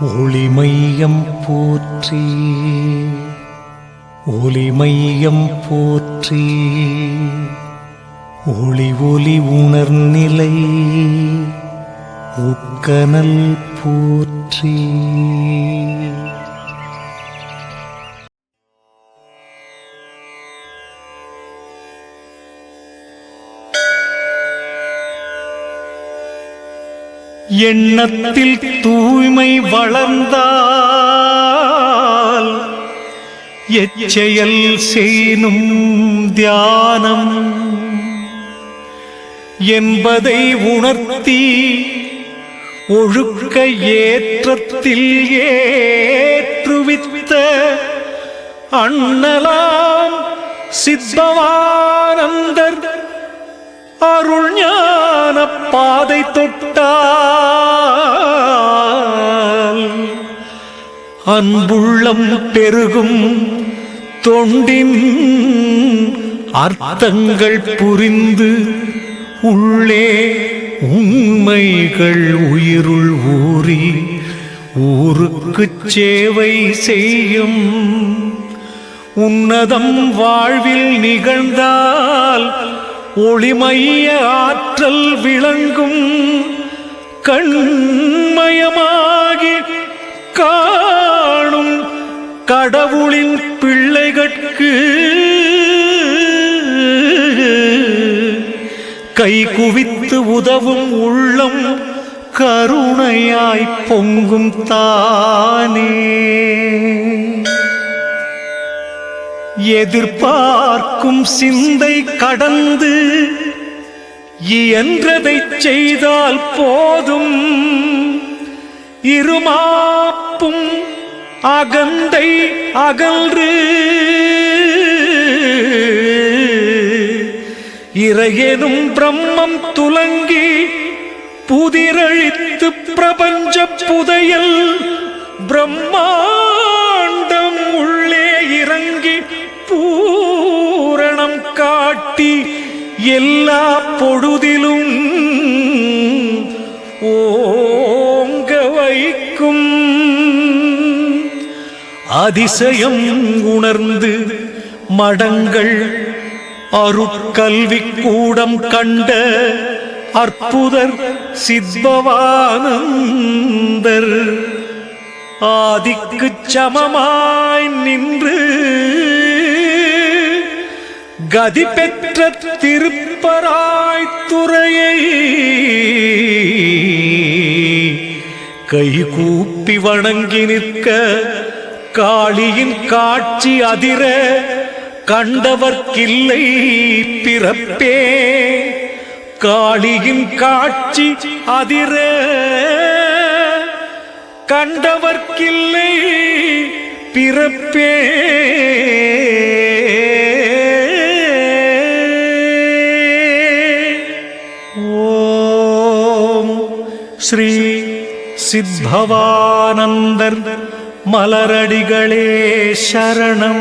ஒளிமையம் போற்றி ஒளிமையம் போற்றி. ஒளி ஒளி உணர்நிலை உக்கனல் போற்றி. எண்ணத்தில் தூய்மை வளர்ந்தால் எச்செயல் செய்யும் தியானம் என்பதை உணர்த்தி ஒழுக்க ஏற்றத்தில் ஏற்றுவித்த அண்ணலாம் சித்தவானந்த பாதை தொட்டால் அன்புள்ளம் பெருகும் தொண்டின் அர்த்தங்கள் புரிந்து உள்ளே உண்மைகள் உயிருள் ஊறி ஊருக்குச் சேவை செய்யும் உன்னதம் வாழ்வில் நிகழ்ந்தால் ஒளிமைய ஆற்றல் விளங்கும் கண்மயமாகி காணும் கடவுளின் பிள்ளைகட்கு. கை குவித்து உதவும் உள்ளம் கருணையாய் பொங்கும் தானே. எதிர்பார்க்கும் சிந்தை கடந்து இயன்றதை செய்தால் போதும். இருமாப்பும் அகந்தை அகன்று. இறையெனும் பிரம்மம் துலங்கி புதிரழித்து பிரபஞ்ச புதையல். பிரம்மா எல்லா பொழுதிலும் ஓங்க வைக்கும் அதிசயம் உணர்ந்து மடங்கள் அருட்கல்வி கூடம் கண்ட அற்புதர் சித்பவானந்தர். ஆதிக்குச் சமமாய் நின்று கதி பெற்ற திருப்பராய் துறையை கை கூப்பி வணங்கி நிற்க காளியின் காட்சி அதிர கண்டவர்க்கில்லை பிறப்பே. காளியின் காட்சி அதிர கண்டவர்க்கில்லை பிறப்பே. ശ്രീ സിദ്ധവാനന്ദർ മലരടികളെ ശരണം.